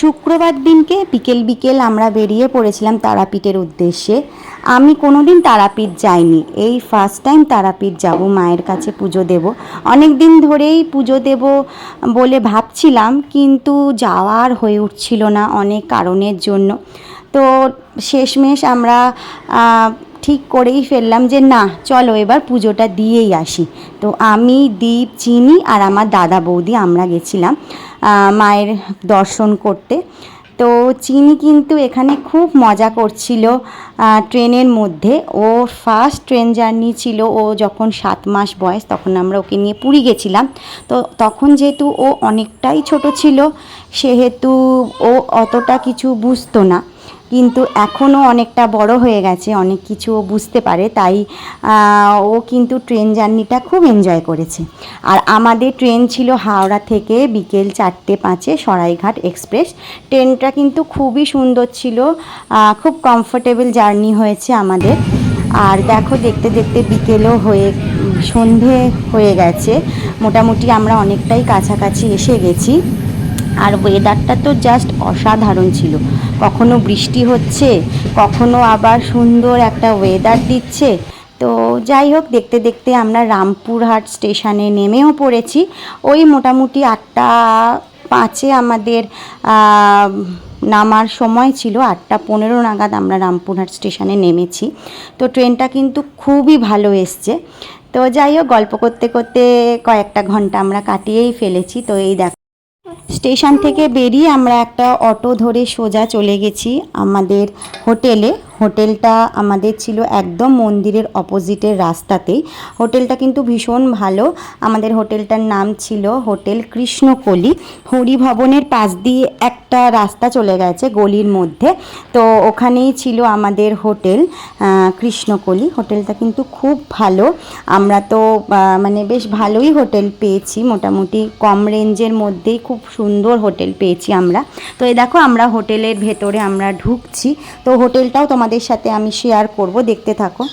শুক্রবার দিনকে বিকেল বিকেল আমরা বেরিয়ে পড়েছিলাম তারাপীঠের উদ্দেশ্যে। আমি কোনো দিন তারাপীঠ যাইনি। এই ফার্স্ট টাইম তারাপীঠ যাব, মায়ের কাছে পুজো দেব। অনেক দিন ধরেই পুজো দেব বলে ভাবছিলাম, কিন্তু যাওয়ার হয়ে উঠছিল না অনেক কারণের জন্য। তো শেষমেশ আমরা ঠিক করেই ফেললাম যে না, চলো এবার পুজোটা দিয়েই আসি। তো আমি, দীপ, চিনি আর আমার দাদা বৌদি আমরা গেছিলাম মায়ের দর্শন করতে। তো চিনি কিন্তু এখানে খুব মজা করছিল ট্রেনের মধ্যে। ও ফার্স্ট ট্রেন জার্নি ছিল, ও যখন সাত মাস বয়স তখন আমরা ওকে নিয়ে পুরী গেছিলাম। তো তখন যেহেতু ও অনেকটাই ছোট ছিল, সেহেতু ও অতটা কিছু বুঝতো না। কিন্তু এখনও অনেকটা বড় হয়ে গেছে, অনেক কিছু ও বুঝতে পারে, তাই ও কিন্তু ট্রেন জার্নিটা খুব এনজয় করেছে। আর আমাদের ট্রেন ছিল হাওড়া থেকে বিকেল চারটে পাঁচে সরাইঘাট এক্সপ্রেস। ট্রেনটা কিন্তু খুবই সুন্দর ছিল খুব কমফোর্টেবল জার্নি হয়েছে আমাদের। আর দেখো, দেখতে দেখতে বিকেলও হয়ে, সন্ধে হয়ে গেছে। মোটামুটি আমরা অনেকটাই কাছাকাছি এসে গেছি। আর ওয়েদারটা তো জাস্ট অসাধারণ ছিল। কখনো বৃষ্টি হচ্ছে, কখনো আবার সুন্দর একটা ওয়েদার দিচ্ছে। তো যাই হোক, দেখতে দেখতে আমরা রামপুরহাট স্টেশনে নেমেও পড়েছি। ওই মোটামুটি আটটা পাঁচে আমাদের নামার সময় ছিল। আটটা পনেরো নাগাদ আমরা রামপুরহাট স্টেশনে নেমেছি। তো ট্রেনটা কিন্তু খুবই ভালো এসছে। তো যাই হোক, গল্প করতে করতে কয়েকটা ঘণ্টা আমরা কাটিয়েই ফেলেছি। তো এই দেখ স্টেশন থেকে বেরিয়ে আমরা একটা অটো ধরে সোজা চলে গেছি আমাদের হোটেলে। হোটেলটা আমাদের ছিল একদম মন্দিরের অপোজিটের রাস্তাতেই। হোটেলটা কিন্তু ভীষণ ভালো। আমাদের হোটেলটার নাম ছিল হোটেল কৃষ্ণকলি। হরিভবনের পাশ দিয়ে একটা রাস্তা চলে গেছে গলির মধ্যে। তো ওখানেই ছিল আমাদের হোটেল কৃষ্ণকলি। হোটেলটা কিন্তু খুব ভালো। আমরা তো মানে বেশ ভালোই হোটেল পেয়েছি। মোটামুটি কম রেঞ্জের মধ্যেই খুব সুন্দর হোটেল পেয়েছি আমরা। তো এই দেখো, আমরা হোটেলের ভেতরে আমরা ঢুকছি। তো হোটেলটাও তোমাদের সাথে আমি শেয়ার করব, দেখতে থাকো।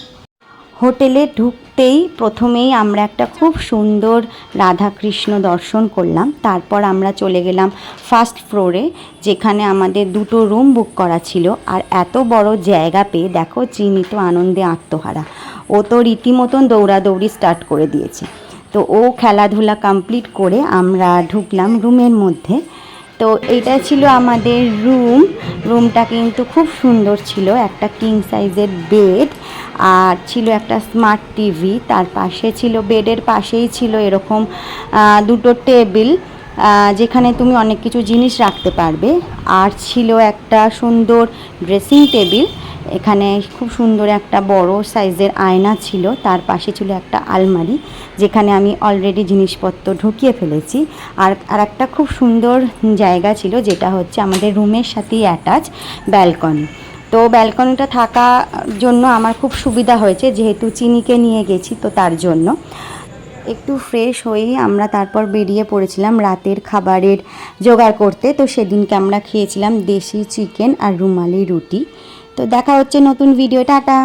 হোটেলে ঢুকতেই প্রথমেই আমরা একটা খুব সুন্দর রাধাকৃষ্ণ দর্শন করলাম। তারপর আমরা চলে গেলাম ফার্স্ট ফ্লোরে যেখানে আমাদের দুটো রুম বুক করা ছিল। আর এত বড় জায়গা পেয়ে দেখো, চিনি তো আনন্দে আত্মহারা। ও তো রীতিমতন দৌড়াদৌড়ি স্টার্ট করে দিয়েছে। তো ও খেলাধুলা কমপ্লিট করে আমরা ঢুকলাম রুমের মধ্যে। তো এটা ছিল আমাদের রুম রুমটা কিন্তু খুব সুন্দর ছিল, একটা কিং সাইজের বেড আর ছিল একটা স্মার্ট টিভি তার পাশে ছিল, বেডের পাশেই ছিল এরকম দুটো টেবিল যেখানে তুমি অনেক কিছু জিনিস রাখতে পারবে। আর ছিল একটা সুন্দর ড্রেসিং টেবিল এখানে খুব সুন্দর একটা বড় সাইজের আয়না ছিল, তার পাশে ছিল একটা আলমারি, যেখানে আমি অলরেডি জিনিসপত্র ঢুকিয়ে ফেলেছি। আর আর একটা খুব সুন্দর জায়গা ছিল, যেটা হচ্ছে আমাদের রুমের সাথেই অ্যাটাচ ব্যালকনি তো ব্যালকনিটা থাকার জন্য আমার খুব সুবিধা হয়েছে, যেহেতু চিনিকে নিয়ে গেছি তো তার জন্য। একটু ফ্রেশ হয়েই আমরা তারপর বেরিয়ে পড়েছিলাম রাতের খাবারের জোগাড় করতে। তো সেদিনকে আমরা খেয়েছিলাম দেশি চিকেন আর রুমালি রুটি। তো দেখা হচ্ছে নতুন ভিডিও টাটা।